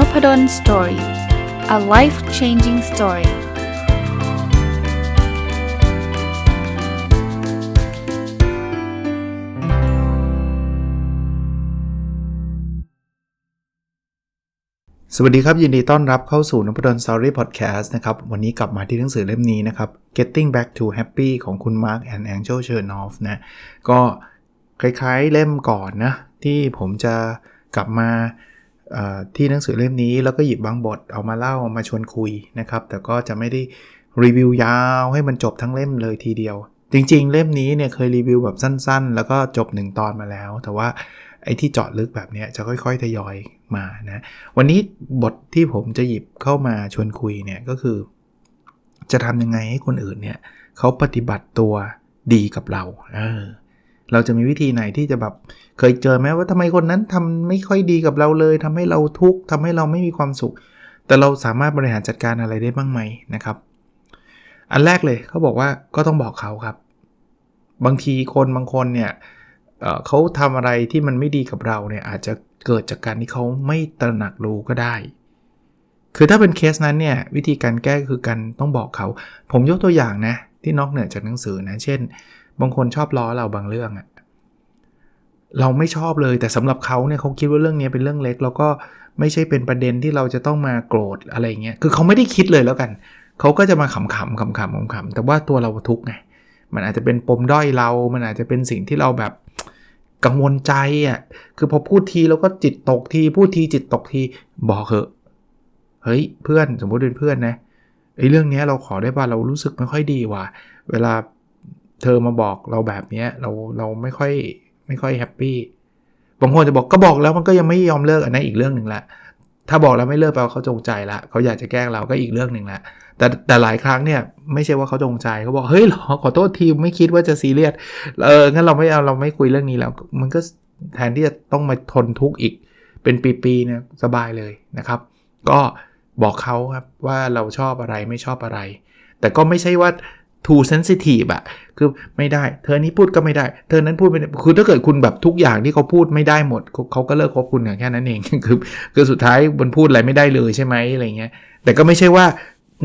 n o p ด d o สตอรี่ a life changing story สวัสดีครับ ยินดีต้อนรับเข้าสู่นพดลสตอรี่พอดแคสต์นะครับ วันนี้กลับมาที่หนังสือเล่มนี้นะครับ Getting Back to Happy ของคุณ Mark and Angel Chernoff นะก็คล้ายๆเล่มก่อนนะ ที่ผมจะกลับมา ที่หนังสือเล่มนี้แล้วก็หยิบบางบทเอามาเล่ามาชวนคุยนะครับ แต่ก็จะไม่ได้รีวิวยาวให้มันจบทั้งเล่มเลยทีเดียว จริงๆ เล่มนี้เนี่ยเคยรีวิวแบบสั้นๆ แล้วก็จบ 1 ตอนมาแล้ว แต่ว่าไอ้ที่เจาะลึกแบบนี้จะค่อยๆทยอยมานะวันนี้บทที่ผมจะหยิบเข้ามาชวนคุยเนี่ยก็คือ จะทำยังไงให้คนอื่นเนี่ยเขาปฏิบัติตัวดีกับเราเออ เราจะมีวิธีไหนที่จะแบบเคยเจอไหมว่าทำไมคนนั้นทำไม่ค่อยดีกับเราเลยทำให้เราทุกข์ทำให้เราไม่มีความสุข แต่เราสามารถบริหารจัดการอะไรได้บ้างไหมนะครับ อันแรกเลยเขาบอกว่าก็ต้องบอกเขาครับ บางทีคนบางคนเนี่ยเเขาทำอะไรที่มันไม่ดีกับเราเนี่ยอาจจะเกิดจากการที่เขาไม่ตระหนักรู้ก็ได้ คือถ้าเป็นเคสนั้นเนี่ยวิธีการแก้คือการต้องบอกเขา ผมยกตัวอย่างนะที่นอกเหนือจากหนังสือนะเช่น บางคนชอบล้อเราบางเรื่องอะเราไม่ชอบเลยแต่สำหรับเขาเนี่ยเขาคิดว่าเรื่องนี้เป็นเรื่องเล็ก แล้วก็ไม่ใช่เป็นประเด็นที่เราจะต้องมาโกรธอะไรเงี้ยคือเขาไม่ได้คิดเลยแล้วกัน เขาก็จะมาขำๆขำๆขำๆแต่ว่าตัวเราทุกข์ไงมันอาจจะเป็นปมด้อยเรา มันอาจจะเป็นสิ่งที่เราแบบกังวลใจอะคือพอพูดทีเราก็จิตตกที พูดทีจิตตกทีบอกเหอะเฮ้ยเพื่อนสมมติเป็นเพื่อนนะไอ้เรื่องนี้เราขอได้ป่ะเรารู้สึกไม่ค่อยดีว่ะเวลา เธอมาบอกเราแบบนี้เราเราไม่ค่อยไม่ค่อยแฮปปี้บางคนจะบอกก็บอกแล้วมันก็ยังไม่ยอมเลิกอันนั้นอีกเรื่องหนึ่งละถ้าบอกแล้วไม่เลิกแปลว่าเขาจงใจละเขาอยากจะแกล้งเราก็อีกเรื่องหนึ่งละแต่แต่หลายครั้งเนี่ยไม่ใช่ว่าเขาจงใจเขาบอกเฮ้ยหรอขอโทษทีไม่คิดว่าจะซีเรียสเอองั้นเราไม่เอาเราไม่คุยเรื่องนี้แล้ว มันก็แทนที่จะต้องมาทนทุกข์อีกเป็นปีๆเนี่ยสบายเลยนะครับ ก็บอกเขาครับว่าเราชอบอะไรไม่ชอบอะไร แต่ก็ไม่ใช่ว่า too sensitive อะคือไม่ได้ เธอนี้พูดก็ไม่ได้ เธอนั้นพูดไม่ได้คือถ้าเกิดคุณแบบทุกอย่างที่เขาพูดไม่ได้หมดเขาก็เลิกคบคุณแค่นั้นเองคือคือสุดท้ายบนพูดอะไรไม่ได้เลยใช่ไหมอะไรเงี้ยแต่ก็ไม่ใช่ว่า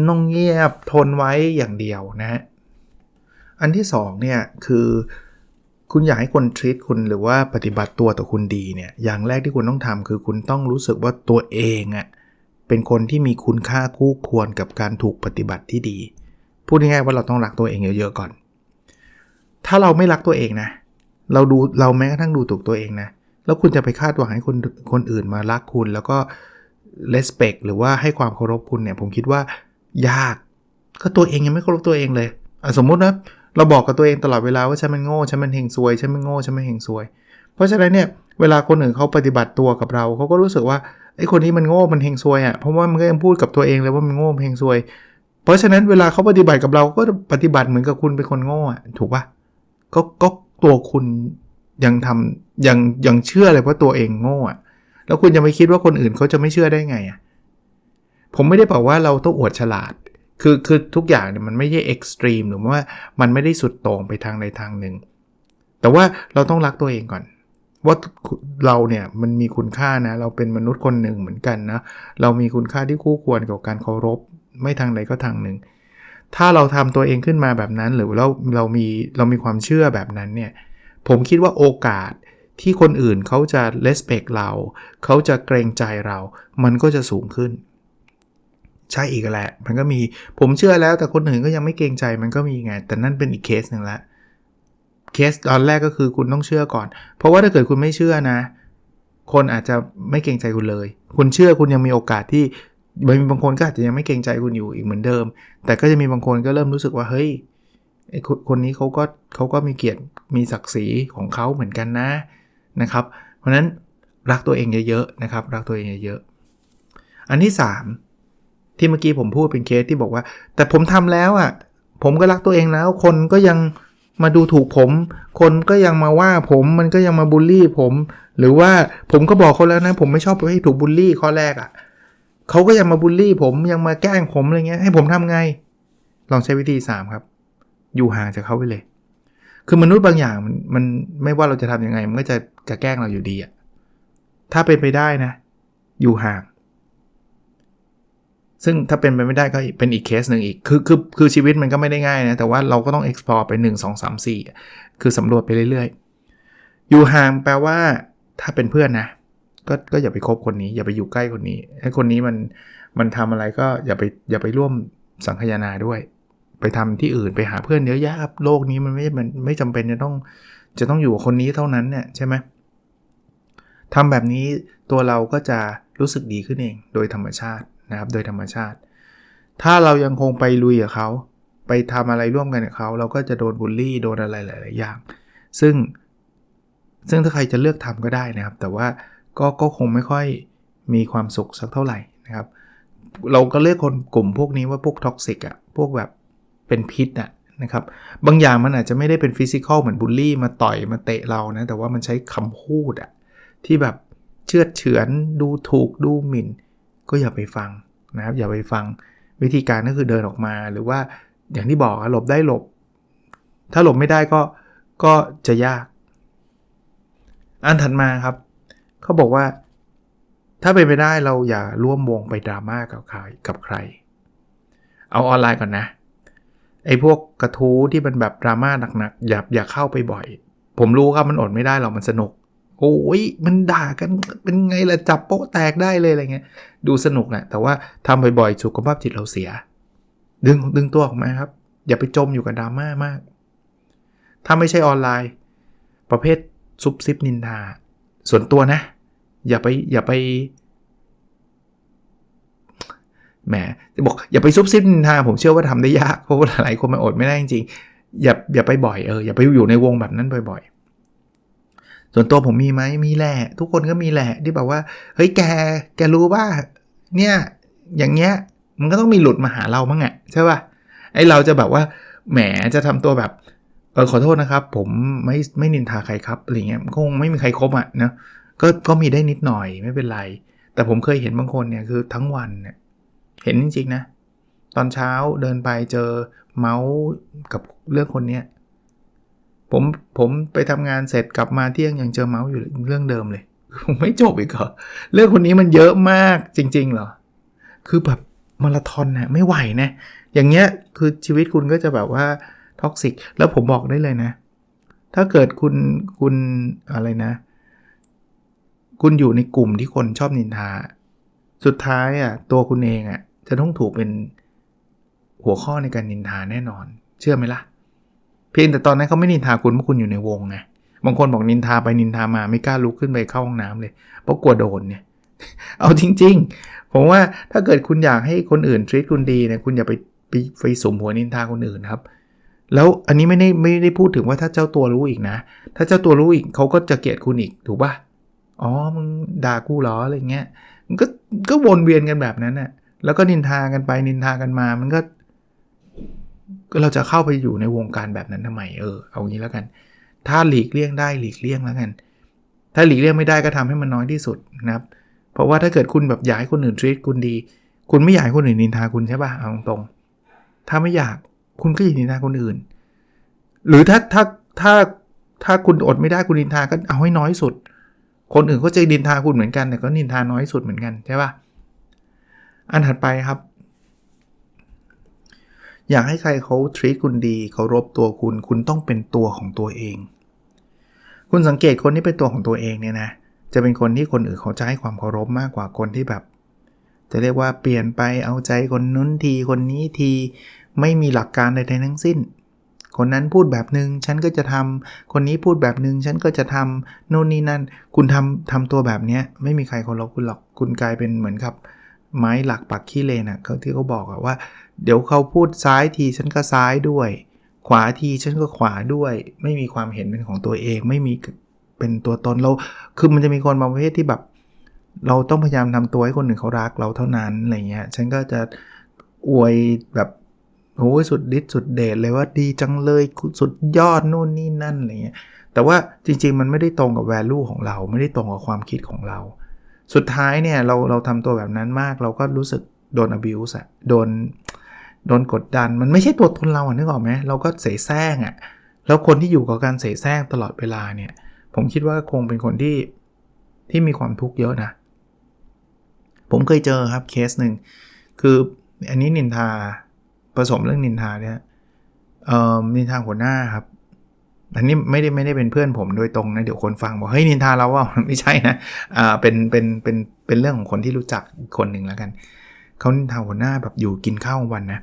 น้องเงียบทนไว้อย่างเดียวนะฮะอันที่2เนี่ยคือคุณอยากให้คนทรีตคุณหรือว่าปฏิบัติตัวต่อคุณดีเนี่ยอย่างแรกที่คุณต้องทำคือคุณต้องรู้สึกว่าตัวเองอะ่ะเป็นคนที่มีคุณค่าคู่ควรกับการถูกปฏิบัติที่ดี พูดง่ายๆว่าเราต้องรักตัวเองเยอะๆก่อน ถ้าเราไม่รักตัวเองนะ เราดูเราแม้กระทั่งดูถูกตัวเองนะ แล้วคุณจะไปคาดหวังให้คนคนอื่นมารักคุณ แล้วก็ respect หรือว่าให้ความเคารพคุณเนี่ย ผมคิดว่ายาก ก็ตัวเองยังไม่เคารพตัวเองเลยสมมุตินะเราบอกกับตัวเองตลอดเวลาว่าฉันมันโง่ฉันมันเฮงซวยฉันมันโง่ฉันมันเฮงซวย เพราะฉะนั้นเนี่ยเวลาคนอื่นเขาปฏิบัติตัวกับเราเขาก็รู้สึกว่าไอ้คนนี้มันโง่มันเฮงซวยอะ่ะเพราะว่ามันก็ยังพูดกับตัวเองเลยว่ามันโง่เฮงซวย เพราะฉะนั้นเวลาเขาปฏิบัติกับเราก็ปฏิบัติเหมือนกับคุณเป็นคนโง่อะถูกปะก็ก็ตัวคุณยังทำยังยังเชื่อเลยว่าตัวเองโง่อะแล้วคุณจะไม่คิดว่าคนอื่นเขาจะไม่เชื่อได้ไงอะผมไม่ได้บอกว่าเราต้องอวดฉลาด คือคือทุกอย่างเนี่ยมันไม่ใช่เอ็กซ์ตรีมหรือว่ามันไม่ได้สุดโต่งไปทางใดทางหนึ่ง แต่ว่าเราต้องรักตัวเองก่อนว่าเราเนี่ยมันมีคุณค่านะ เราเป็นมนุษย์คนหนึ่งเหมือนกันนะ เรามีคุณค่าที่คู่ควรกับการเคารพ ไม่ทางใดก็ทางหนึ่ง ถ้าเราทำตัวเองขึ้นมาแบบนั้น หรือเราเรามีเรามีความเชื่อแบบนั้นเนี่ยผมคิดว่าโอกาสที่คนอื่นเขาจะเลสเปกเรา เขาจะเกรงใจเรา มันก็จะสูงขึ้น ใช่อีกแหละ มันก็มีผมเชื่อแล้วแต่คนอื่นก็ยังไม่เกรงใจมันก็มีไง แต่นั่นเป็นอีกเคสหนึ่งละเคสตอนแรกก็คือคุณต้องเชื่อก่อน เพราะว่าถ้าเกิดคุณไม่เชื่อนะ คนอาจจะไม่เกรงใจคุณเลย คุณเชื่อคุณยังมีโอกาสที่ บางคนก็อาจจะยังไม่เกรงใจคุณอยู่อีกเหมือนเดิม แต่ก็จะมีบางคนก็เริ่มรู้สึกว่าเฮ้ยไอคนนี้เขาก็เขาก็มีเกียรติมีศักดิ์ศรีของเขาเหมือนกันนะนะครับ เพราะนั้นรักตัวเองเยอะๆนะครับรักตัวเองเยอะๆอันที่ 3 ที่เมื่อกี้ผมพูดเป็นเคสที่บอกว่า แต่ผมทำแล้วอะ่ะผมก็รักตัวเองแล้ว คนก็ยังมาดูถูกผม คนก็ยังมาว่าผมมันก็ยังมาบูลลี่ผม หรือว่าผมก็บอกเขาแล้วนะ ผมไม่ชอบให้ถูกบูลลี่ข้อแรกอะ่ะ เขาก็ยังมาบูลลี่ผมยังมาแกล้งผมอะไรเงี้ยให้ผมทำไง ลองใช้วิธี 3 ครับ อยู่ห่างจากเขาไปเลย คือมนุษย์บางอย่างมันมันไม่ว่าเราจะทํำยังไง มันก็จะจะแกล้งเราอยู่ดีอะถ้าเป็นไปได้นะ อยู่ห่าง ซึ่งถ้าเป็นไปไม่ได้ก็เป็นอีกเคสหนึ่งอีก คือคือคือชีวิตมันก็ไม่ได้ง่ายนะ แต่ว่าเราก็ต้อง explore ไป 1 2 3 4 คือสำรวจไปเรื่อยๆ อยู่ห่างแปลว่า ถ้าเป็นเพื่อนนะ ก็ก็อย่าไปคบคนนี้ อย่าไปอยู่ใกล้คนนี้ไอ้คนนี้มันมันทำอะไรก็อย่าไปอย่าไปร่วมสังคายนาด้วย ไปทำที่อื่นไปหาเพื่อนเยอะแยะครับโลกนี้มันไม่มันไม่จำเป็นจะต้องจะต้องอยู่กับคนนี้เท่านั้นเนี่ยใช่ไหมทำแบบนี้ตัวเราก็จะรู้สึกดีขึ้นเองโดยธรรมชาตินะครับโดยธรรมชาติ ถ้าเรายังคงไปลุยกับเขาไปทำอะไรร่วมกันกับเขาเราก็จะโดนบูลลี่โดนอะไรหลาย ๆ อย่าง ซึ่งซึ่งถ้าใครจะเลือกทำก็ได้นะครับ แต่ว่า ก็ก็คงไม่ค่อยมีความสุขสักเท่าไหร่นะครับ เราก็เรียกคนกลุ่มพวกนี้ว่าพวกท็อกซิกอะพวกแบบเป็นพิษอะนะครับบางอย่างมันอาจจะไม่ได้เป็นฟิสิกอลเหมือนบูลลี่มาต่อยมาเตะเรานะ แต่ว่ามันใช้คำพูดอะที่แบบเชื่อเฉือนดูถูกดูหมิ่น ก็อย่าไปฟังนะครับอย่าไปฟังวิธีการก็คือเดินออกมาหรือว่าอย่างที่บอกหลบได้หลบ ถ้าหลบไม่ได้ก็ก็จะยาก อันถัดมาครับ เขาบอกว่า ถ้าเป็นไปได้เราอย่าร่วมวงไปดราม่ากับใครกับใคร เอาออนไลน์ก่อนนะ ไอ้พวกกระทู้ที่มันแบบดราม่าหนักๆอย่าอย่าเข้าไปบ่อย ผมรู้ครับมันอดไม่ได้หรอกมันสนุก โอ้ยมันด่ากันเป็นไงล่ะจับโป๊ะแตกได้เลยอะไรเงี้ย ดูสนุกแหละแต่ว่าทำบ่อยๆสุขภาพจิตเราเสีย ดึงดึงตัวออกมาครับ อย่าไปจมอยู่กับดราม่ามาก ถ้าไม่ใช่ออนไลน์ ประเภทซุบซิบนินทาส่วนตัวนะ อย่าไปอย่าไปแหมจะบอกอย่าไปซุบซิบนินทาผมเชื่อว่าทำได้ยากเพราะว่าหลายคนมันอดไม่ได้จริงๆอย่าอย่าไปบ่อยเอออย่าไปอยู่ในวงแบบนั้นบ่อยๆ ส่วนตัวผมมีไหมมีแหละ ทุกคนก็มีแหละที่แบบว่า เฮ้ยแกแกรู้ว่าเนี่ยอย่างเงี้ยมันก็ต้องมีหลุดมาหาเราบ้างอะใช่ป่ะไอเราจะแบบว่าแหมจะทำตัวแบบเออขอโทษนะครับ ผมไม่ไม่นินทาใครครับอะไรเงี้ยคงไม่มีใครครบอะนะ ก็ก็มีได้นิดหน่อยไม่เป็นไร แต่ผมเคยเห็นบางคนเนี่ยคือทั้งวันเนี่ยเห็นจริงๆนะ ตอนเช้าเดินไปเจอเมาส์กับเรื่องคนเนี้ยผมผมไปทำงานเสร็จกลับมาเที่ยงยังเจอเมาส์อยู่เรื่องเดิมเลยผมไม่จบอีกเหรอเรื่องคนนี้มันเยอะมากจริงๆเหรอคือแบบมาราธอนนะไม่ไหวนะ อย่างเงี้ยคือชีวิตคุณก็จะแบบว่าท็อกซิกแล้วผมบอกได้เลยนะ ถ้าเกิดคุณคุณอะไรนะ คุณอยู่ในกลุ่มที่คนชอบนินทา สุดท้ายอะตัวคุณเองอะจะต้องถูกเป็นหัวข้อในการนินทาแน่นอน เชื่อไหมล่ะ เพียงแต่ตอนนั้นเขาไม่นินทาคุณเพราะคุณอยู่ในวงไงบางคนบอกนินทาไปนินทามาไม่กล้าลุกขึ้นไปเข้าห้องน้ำเลย เพราะกลัวโดนเนี่ย เอาจริง ๆ ผมว่าถ้าเกิดคุณอยากให้คนอื่นทรีตคุณดีเนี่ยคุณอย่าไปไปไปสมหัวนินทาคนอื่นครับ แล้วอันนี้ไม่ได้ไม่ได้พูดถึงว่าถ้าเจ้าตัวรู้อีกนะ ถ้าเจ้าตัวรู้อีกเขาก็จะเกลียดคุณอีกถูกปะ อ๋อมึงด่ากูเหรออะไรเงี้ยมันก็ก็วนเวียนกันแบบนั้นน่ะแล้วก็นินทากันไปนินทากันมามันก็ก็เราจะเข้าไปอยู่ในวงการแบบนั้นทำไมเออเอางี้แล้วกัน ถ้าหลีกเลี่ยงได้หลีกเลี่ยงแล้วกัน ถ้าหลีกเลี่ยงไม่ได้ก็ทำให้มันน้อยที่สุดนะครับ เพราะว่าถ้าเกิดคุณแบบอยากให้คนอื่นทรีตคุณดี คุณไม่อยากให้คนอื่นนินทาคุณใช่ป่ะเอาตรงๆถ้าไม่อยากคุณก็อย่านินทาคนอื่น หรือถ้าถ้าถ้าถ้าคุณอดไม่ได้คุณนินทาก็เอาให้น้อยสุด คนอื่นก็จะนินทาคุณเหมือนกันแต่ก็นินทาน้อยสุดเหมือนกันใช่ป่ะอันถัดไปครับ อยากให้ใครเขาทรีตคุณดีเคารพตัวคุณ คุณต้องเป็นตัวของตัวเอง คุณสังเกตคนที่เป็นตัวของตัวเองเนี่ยนะจะเป็นคนที่คนอื่นเขาจะให้ความเคารพมากกว่าคนที่แบบ จะเรียกว่าเปลี่ยนไปเอาใจคนนู้นทีคนนี้ทีไม่มีหลักการใดๆทั้งสิ้น คนนั้นพูดแบบหนึง่งฉันก็จะทำคนนี้พูดแบบหนึง่งฉันก็จะทำโน่นนี่นั่น คุณทำทำตัวแบบเนี้ยไม่มีใครเคารพคุณหรอกคุณกลายเป็นเหมือนกับ ไม้หลักปักขี้เลนอะเขาที่เขาบอกอะว่า เดี๋ยวเขาพูดซ้ายทีฉันก็ซ้ายด้วย ขวาทีฉันก็ขวาด้วย ไม่มีความเห็นเป็นของตัวเอง ไม่มีเป็นตัวตนเรา คือมันจะมีคนบางประเภทที่แบบ เราต้องพยายามทำตัวให้คนอื่นเขารักเราเท่านั้นอะไรเงี้ยฉันก็จะอวยแบบ โอ้ยสุดฤทธิ์สุดเดชเลยว่าดีจังเลยสุดยอดนู่นนี่นั่นอะไรเงี้ยแต่ว่าจริงๆ มันไม่ได้ตรงกับ value ของเรา ไม่ได้ตรงกับความคิดของเรา สุดท้ายเนี่ยเราเราทำตัวแบบนั้นมาก เราก็รู้สึกโดน abuse อะโดนโดนกดดันมันไม่ใช่ตัวตนเราอะนึกออกไหมเราก็เสแสร้งอะแล้วคนที่อยู่กับการเสแสร้งตลอดเวลาเนี่ย ผมคิดว่าคงเป็นคนที่ที่มีความทุกข์เยอะนะ ผมเคยเจอครับเคสหนึ่งคืออันนี้นินทา ผสมเรื่องนินทาเนี่ยเอ่อนินทาหัวหน้าครับอันนี้ไม่ได้ไม่ได้เป็นเพื่อนผมโดยตรงนะ เดี๋ยวคนฟังบอกเฮ้ยนินทาเราว่าไม่ใช่นะอ่าเป็นเป็นเป็นเป็นเรื่องของคนที่รู้จักคนหนึ่งแล้วกันเขานินทาหัวหน้าแบบอยู่กินข้าววันนะ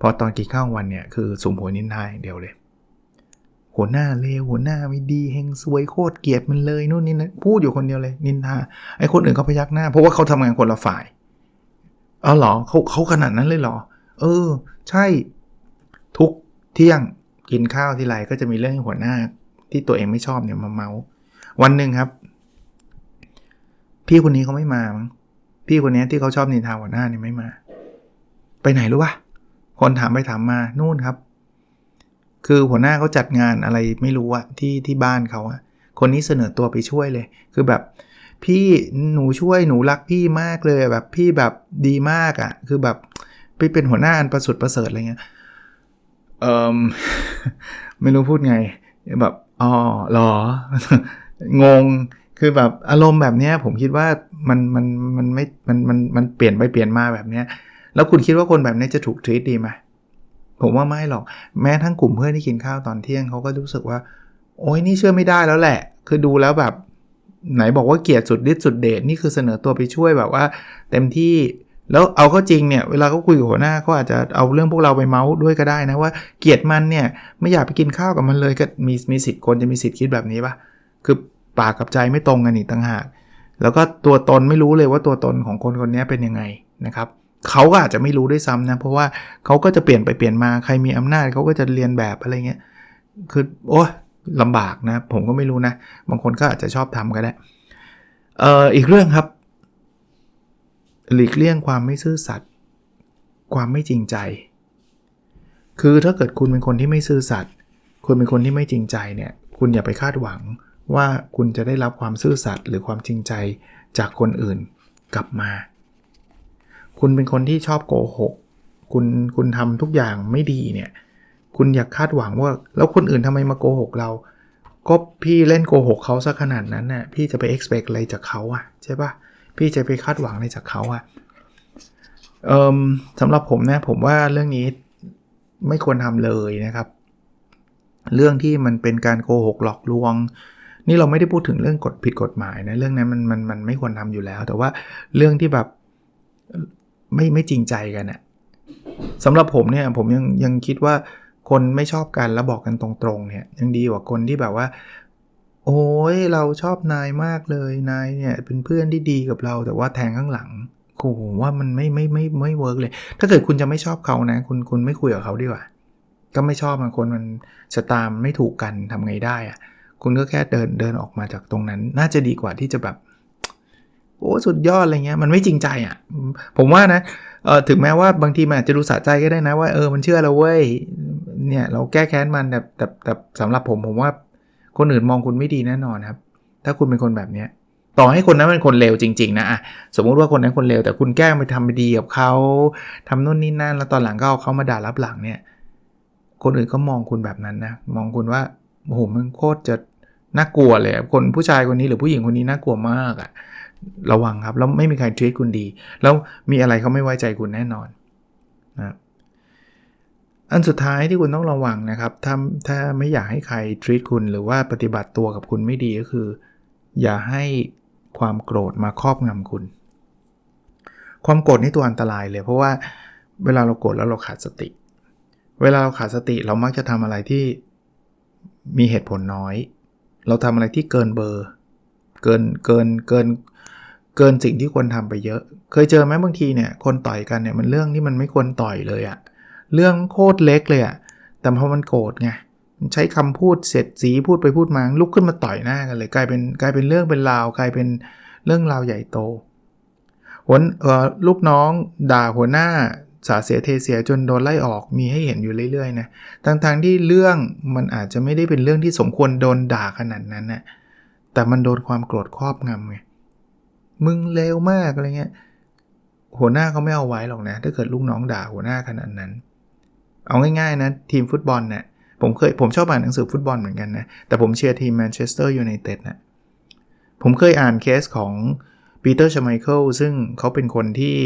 พอตอนกินข้าววันเนี่ยคือสมหัวนินทาเดียวเลย หัวหน้าเลวหัวหน้าไม่ดีเฮงซวยโคตรเกลียดมันเลยนู่นนี่นะพูดอยู่คนเดียวเลยนินทาไอ้คนอื่นเขาพยักหน้า เพราะว่าเขาทำงานคนละฝ่ายเออเหรอเขาเขาขนาดนั้นเลยเหรอ เออ ใช่ทุกเที่ยงกินข้าวทีไรก็จะมีเรื่องหัวหน้าที่ตัวเองไม่ชอบเนี่ยมาเมาวันหนึ่งครับ พี่คนนี้เขาไม่มามั้งพี่คนนี้ที่เขาชอบนินทาหัวหน้าเนี่ยไม่มา ไปไหนรู้ปะคนถามไปถามมานู่นครับ คือหัวหน้าเขาจัดงานอะไรไม่รู้อะที่ที่บ้านเขาอะคนนี้เสนอตัวไปช่วยเลย คือแบบพี่หนูช่วยหนูรักพี่มากเลยแบบพี่แบบดีมากอะคือแบบ ไปเป็นหัวหน้าอันประสุดประเสริฐอะไรเงี้ยเออไม่รู้พูดไง แบบอ๋อหรองงคือแบบอารมณ์แบบเนี้ยผมคิดว่ามันมันมันไม่มันมันมันเปลี่ยนไปเปลี่ยนมาแบบเนี้ย แล้วคุณคิดว่าคนแบบนี้จะถูกทรีตดีไหมผมว่าไม่หรอกแม้ทั้งกลุ่มเพื่อนที่กินข้าวตอนเที่ยงเขาก็รู้สึกว่า โอ้ยนี่เชื่อไม่ได้แล้วแหละ คือดูแล้วแบบ ไหนบอกว่าเกลียดสุดฤทธิ์สุดเดชนี่คือเสนอตัวไปช่วยแบบว่า เต็มที่ แล้วเอาเข้าจริงเนี่ยเวลาเขาคุยกับหัวหน้าเขาอาจจะเอาเรื่องพวกเราไปเมาส์ด้วยก็ได้นะว่าเกลียดมันเนี่ยไม่อยากไปกินข้าวกับมันเลยก็มีมีสิทธิ์คนจะมีสิทธิ์คิดแบบนี้ปะคือปากกับใจไม่ตรงกันอีกต่างหาก แล้วก็ตัวตนไม่รู้เลยว่าตัวตนของคนคนนี้เป็นยังไงนะครับเขาก็อาจจะไม่รู้ด้วยซ้ำนะ เพราะว่าเขาก็จะเปลี่ยนไปเปลี่ยนมาใครมีอำนาจเขาก็จะเรียนแบบอะไรเงี้ยคือโอ้ลำบากนะ ผมก็ไม่รู้นะ บางคนก็อาจจะชอบทำก็ได้เอ่ออีกเรื่องครับ หลีกเลี่ยงความไม่ซื่อสัตย์ความไม่จริงใจ คือถ้าเกิดคุณเป็นคนที่ไม่ซื่อสัตย์คุณเป็นคนที่ไม่จริงใจเนี่ย คุณอย่าไปคาดหวังว่าคุณจะได้รับความซื่อสัตย์หรือความจริงใจจากคนอื่นกลับมา คุณเป็นคนที่ชอบโกหก คุณคุณทำทุกอย่างไม่ดีเนี่ย คุณอยากคาดหวังว่า แล้วคนอื่นทำไมมาโกหกเรา ก็พี่เล่นโกหกเขาซะขนาดนั้นน่ะพี่จะไป expect อะไรจากเขาอะใช่ปะ พี่จะไปคาดหวังอะไรจากเขาอะเอ่มสำหรับผมนะผมว่าเรื่องนี้ไม่ควรทำเลยนะครับ เรื่องที่มันเป็นการโกหกหลอกลวง นี่เราไม่ได้พูดถึงเรื่องกฎผิดกฎหมายนะเรื่องนั้นมันมันมันไม่ควรทำอยู่แล้ว แต่ว่าเรื่องที่แบบไม่ไม่จริงใจกันอะสำหรับผมเนี่ยผมยังยังคิดว่าคนไม่ชอบกันแล้วบอกกันตรงๆเนี่ยยังดีกว่าคนที่แบบว่า โอ้ยเราชอบนายมากเลยนายเนี่ยเป็นเพื่อนที่ดีกับเรา แต่ว่าแทงข้างหลังโอ้โหว่ามันไม่ไม่ไม่ไม่เวิร์กเลย ถ้าเกิดคุณจะไม่ชอบเขานะ คุณคุณไม่คุยกับเขาดีกว่า ก็ไม่ชอบบางคนมันชะตามไม่ถูกกันทำไงได้อะคุณก็แค่เดินเดินออกมาจากตรงนั้น น่าจะดีกว่าที่จะแบบโอ้สุดยอดอะไรเงี้ยมันไม่จริงใจอะ่ะ ผมว่านะเออถึงแม้ว่าบางทีมันอาจจะดูสะใจก็ได้นะว่าเออมันเชื่อเราเว้ยเนี่ยเราแก้แค้นมันแต่แต่แต่สำหรับผมผมว่า คนอื่นมองคุณไม่ดีแน่นอนครับ ถ้าคุณเป็นคนแบบเนี้ยต่อให้คนนั้นเป็นคนเลวจริงๆนะอะสมมุติว่าคนนั้นคนเลวแต่คุณแกล้งไปทำไปดีกับเขาทำนู่นนี่นั่น แล้วตอนหลังก็เอาเขามาด่ารับหลังเนี่ย คนอื่นก็มองคุณแบบนั้นนะ มองคุณว่าโอ้โหมันโคตรจะน่ากลัวเลยคนผู้ชายคนนี้หรือผู้หญิงคนนี้น่ากลัวมากอะระวังครับ แล้วไม่มีใครทรีตคุณดี แล้วมีอะไรเขาไม่ไว้ใจคุณแน่นอน อันสุดท้ายที่คุณต้องระวังนะครับ ถ้าถ้าไม่อยากให้ใครทรีตคุณหรือว่าปฏิบัติตัวกับคุณไม่ดีก็คือ อย่าให้ความโกรธมาครอบงำคุณ ความโกรธนี่ตัวอันตรายเลย เพราะว่าเวลาเราโกรธแล้วเราขาดสติ เวลาเราขาดสติเรามักจะทำอะไรที่มีเหตุผลน้อย เราทำอะไรที่เกินเบอร์ เกินเกินเกินเกินสิ่งที่ควรทำไปเยอะ เคยเจอไหมบางทีเนี่ยคนต่อยกันเนี่ยมันเรื่องที่มันไม่ควรต่อยเลยอะ เรื่องโคตรเล็กเลยอะแต่พอมันโกรธไงใช้คำพูดเสร็จสีพูดไปพูดมาลุกขึ้นมาต่อยหน้ากันเลยกลายเป็นกลายเป็นเรื่องเป็นราว กลายเป็นเรื่องราวใหญ่โตหัวเออลูกน้องด่าหัวหน้าสาเสียเทเสียจนโดนไล่ออกมีให้เห็นอยู่เรื่อยๆนะทั้งๆที่เรื่องมันอาจจะไม่ได้เป็นเรื่องที่สมควรโดนด่าขนาดนั้นนะแต่มันโดนความโกรธครอบงำไงมึงเลวมากอะไรเงี้ยหัวหน้าเขาไม่เอาไว้หรอกนะ ถ้าเกิดลูกน้องด่าหัวหน้าขนาดนั้น เอาง่ายๆนะทีมฟุตบอลเนะี่ยผมเคยผมชอบอ่านหนังสือฟุตบอลเหมือนกันนะ แต่ผมเชียร์ทีมแมนเชสเตอร์ยูไนเต็ดนะผมเคยอ่านเคสของปีเตอร์ชไมเคิลซึ่งเขาเป็นคนที่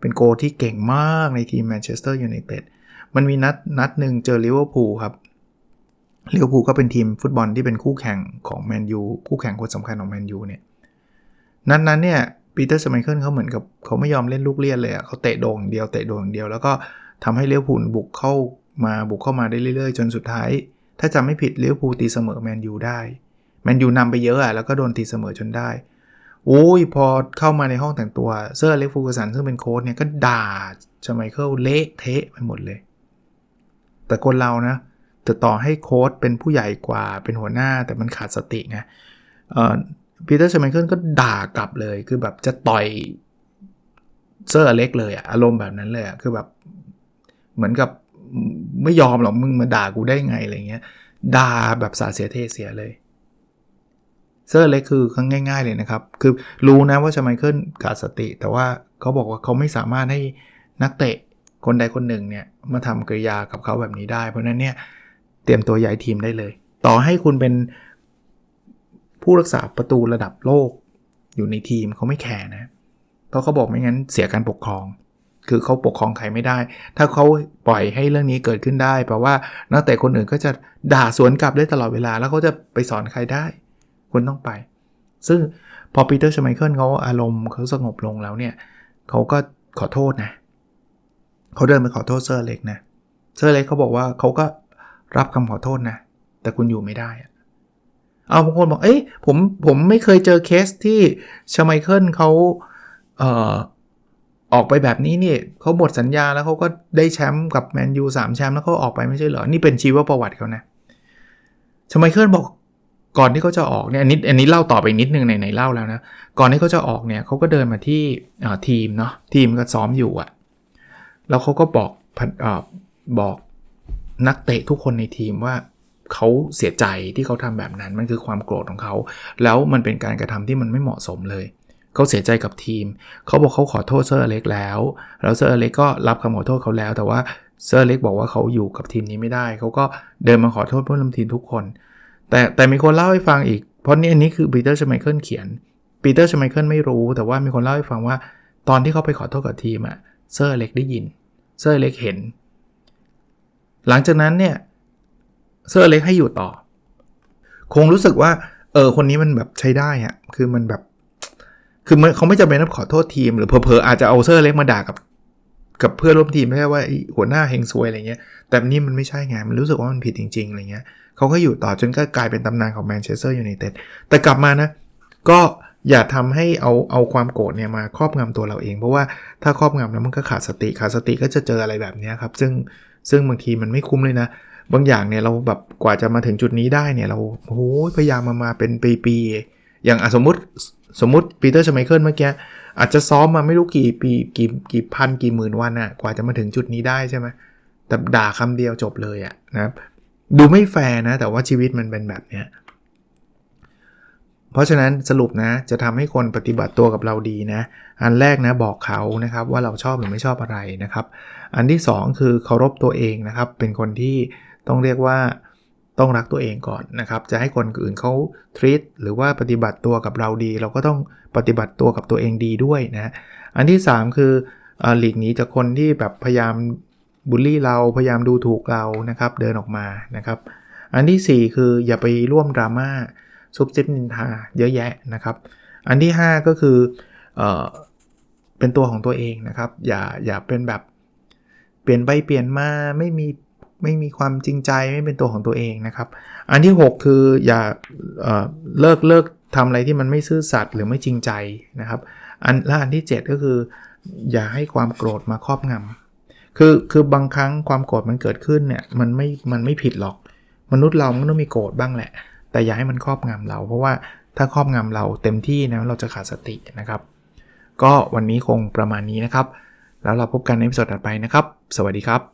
เป็นโกที่เก่งมากในทีมแมนเชสเตอร์ยูไนเต็ดมันมีนัดนัดหนึ่งเจอลิเวอร์พูลครับลิเวอร์พูลก็เป็นทีมฟุตบอลที่เป็นคู่แข่งของแมนยูคู่แข่งคนสำคัญของแมนยูเนี่ยนัดนั้นเนี่ยปีเตอร์สไมเคิลเขาเหมือนกับเขาไม่ยอมเล่นลูกเลียนเลยเขาเตะโด่งอย่างเดียวเตะโด่งอย่างเดียวแล้วก็ ทำให้เลี้ยวพูลบุกเข้ามาบุกเข้ามาได้เรื่อยๆ จนสุดท้าย ถ้าจำไม่ผิดเลี้ยวพูตีเสมอแมนยูได้แมนยูนำไปเยอะอะแล้วก็โดนตีเสมอจนได้โอ้ยพอเข้ามาในห้องแต่งตัวเซอร์เล็กฟูกสันซึ่งเป็นโค้ชเนี่ยก็ด่าสไมเคิลเละเทะไปหมดเลย แต่คนเรานะแต่ต่อให้โค้ชเป็นผู้ใหญ่กว่าเป็นหัวหน้าแต่มันขาดสติไงปีเตอร์ชไมเคิลก็ด่ากลับเลย คือแบบจะต่อยเซอร์อเล็กเลยอะอารมณ์แบบนั้นเลยอะคือแบบ เหมือนกับไม่ยอมหรอกมึงมาด่ากูได้ไงอะไรเงี้ยด่าแบบสาเสียเทเสียเลย เซอร์เล็กคือครั้งง่าย ๆ เลยนะครับ คือรู้นะว่าชไมเคิลขาดสติ แต่ว่าเขาบอกว่าเขาไม่สามารถให้นักเตะคนใดคนหนึ่งเนี่ยมาทำกริยากับเขาแบบนี้ได้ เพราะนั้นเนี่ยเตรียมตัวย้ายทีมได้เลย ต่อให้คุณเป็นผู้รักษาประตูระดับโลกอยู่ในทีมเขาไม่แคร์นะ เพราะเขาบอกไม่งั้นเสียการปกครอง คือเขาปกครองใครไม่ได้ ถ้าเขาปล่อยให้เรื่องนี้เกิดขึ้นได้แปลว่านักเตะคนอื่นก็จะด่าสวนกลับได้ตลอดเวลา แล้วเขาจะไปสอนใครได้คุณต้องไป ซึ่งพอปีเตอร์ชไมเคิลเขาอารมณ์เขาสงบลงแล้วเนี่ยเขาก็ขอโทษนะเขาเดินไปขอโทษเซอร์เล็กนะเซอร์เล็กเขาบอกว่าเขาก็รับคำขอโทษนะ แต่คุณอยู่ไม่ได้เอาบางคนบอกเอ้ยผมผมไม่เคยเจอเคสที่ชไมเคิลเขาเอ่อ ออกไปแบบนี้นี่เขาหมดสัญญาแล้วเขาก็ได้แชมป์กับแมนยูสามแชมป์แล้วเขาออกไปไม่ใช่เหรอ นี่เป็นชีวประวัติเขานะชไมเคิลบอกก่อนที่เขาจะออกเนี่ยอันนี้อันนี้เล่าต่อไปนิดนึงในในเล่าแล้วนะ ก่อนที่เขาจะออกเนี่ยเขาก็เดินมาที่ทีมเนาะทีมก็ซ้อมอยู่อะแล้วเขาก็บอกอบอกนักเตะทุกคนในทีมว่าเขาเสียใจที่เขาทำแบบนั้นมันคือความโกรธของเขา แล้วมันเป็นการกระทำที่มันไม่เหมาะสมเลย เขาเสียใจกับทีม เขาบอกเขาขอโทษเซอร์เล็กแล้ว แล้วเซอร์เล็กก็รับคำขอโทษเขาแล้ว แต่ว่าเซอร์เล็กบอกว่าเขาอยู่กับทีมนี้ไม่ได้ เขาก็เดินมาขอโทษเพื่อนร่วมทีมทุกคน แต่แต่มีคนเล่าให้ฟังอีก เพราะนี่อันนี้คือปีเตอร์ชไมเคิลเขียน ปีเตอร์ชไมเคิลไม่รู้ แต่ว่ามีคนเล่าให้ฟังว่า ตอนที่เขาไปขอโทษกับทีมอะเซอร์เล็กได้ยิน เซอร์เล็กเห็น หลังจากนั้นเนี่ย เซอร์เล็กให้อยู่ต่อ คงรู้สึกว่า เออ คนนี้มันแบบใช้ได้อะคือมันแบบ คือเขาไม่จำเป็นต้องขอโทษทีม หรือเพอๆอาจจะเอาเซอร์เล็กมาด่ากับ กับเพื่อนร่วมทีมไม่ใช่ว่าหัวหน้าเฮงซวยอะไรเงี้ย แต่นี่มันไม่ใช่ไงมันรู้สึกว่ามันผิดจริงๆอะไรเงี้ยเขาก็อยู่ต่อจนก็กลายเป็นตำนานของแมนเชสเตอร์ยูไนเต็ดแต่กลับมานะ ก็อย่าทำให้เอาเอาความโกรธเนี่ยมาครอบงำตัวเราเอง เพราะว่าถ้าครอบงำแล้วมันก็ขาดสติขาดสติก็จะเจออะไรแบบนี้ครับ ซึ่งซึ่งบางทีมันไม่คุ้มเลยนะ บางอย่างเนี่ยเราแบบกว่าจะมาถึงจุดนี้ได้เนี่ยเราโอ้โหพยายามมามาเป็นปีๆ อย่างสมมติสมมติปีเตอร์ชไมเคิลเมื่อกี้อาจจะซ้อมมาไม่รู้กี่ปีกี่กี่พันกี่หมื่นวันอะกว่าจะมาถึงจุดนี้ได้ใช่ไหมแต่ด่าคำเดียวจบเลยอะนะครับดูไม่แฟร์นะ แต่ว่าชีวิตมันเป็นแบบเนี้ยเพราะฉะนั้นสรุปนะ จะทำให้คนปฏิบัติตัวกับเราดีนะ อันแรกนะบอกเขานะครับว่าเราชอบหรือไม่ชอบอะไรนะครับ อันที่ 2 คือเคารพตัวเองนะครับ เป็นคนที่ต้องเรียกว่า ต้องรักตัวเองก่อนนะครับ จะให้คนอื่นเขาทรีตหรือว่าปฏิบัติตัวกับเราดี เราก็ต้องปฏิบัติตัวกับตัวเองดีด้วยนะ อันที่ 3 คือหลีกหนีจากคนที่แบบพยายามบูลลี่เราพยายามดูถูกเรานะครับ เดินออกมานะครับ อันที่ 4 คืออย่าไปร่วมดราม่าซุบซิบนินทาเยอะแยะนะครับ อันที่ 5 ก็คือเออเป็นตัวของตัวเองนะครับ อย่าอย่าเป็นแบบเปลี่ยนไปเปลี่ยนมาไม่มี ไม่มีความจริงใจไม่เป็นตัวของตัวเองนะครับ อันที่ 6 คืออย่าเเลิกเลิกทำอะไรที่มันไม่ซื่อสัตย์หรือไม่จริงใจนะครับ อันและอันที่ 7 ก็คือ อย่าให้ความโกรธมาครอบงำคือคือบางครั้งความโกรธมันเกิดขึ้นเนี่ยมันไม่มันไม่ผิดหรอก มนุษย์เรามันต้องมีโกรธบ้างแหละ แต่อย่าให้มันครอบงำเรา เพราะว่าถ้าครอบงำเราเต็มที่นะเราจะขาดสตินะครับ ก็วันนี้คงประมาณนี้นะครับ แล้วเราพบกันในวิดีโอถัดไปนะครับ สวัสดีครับ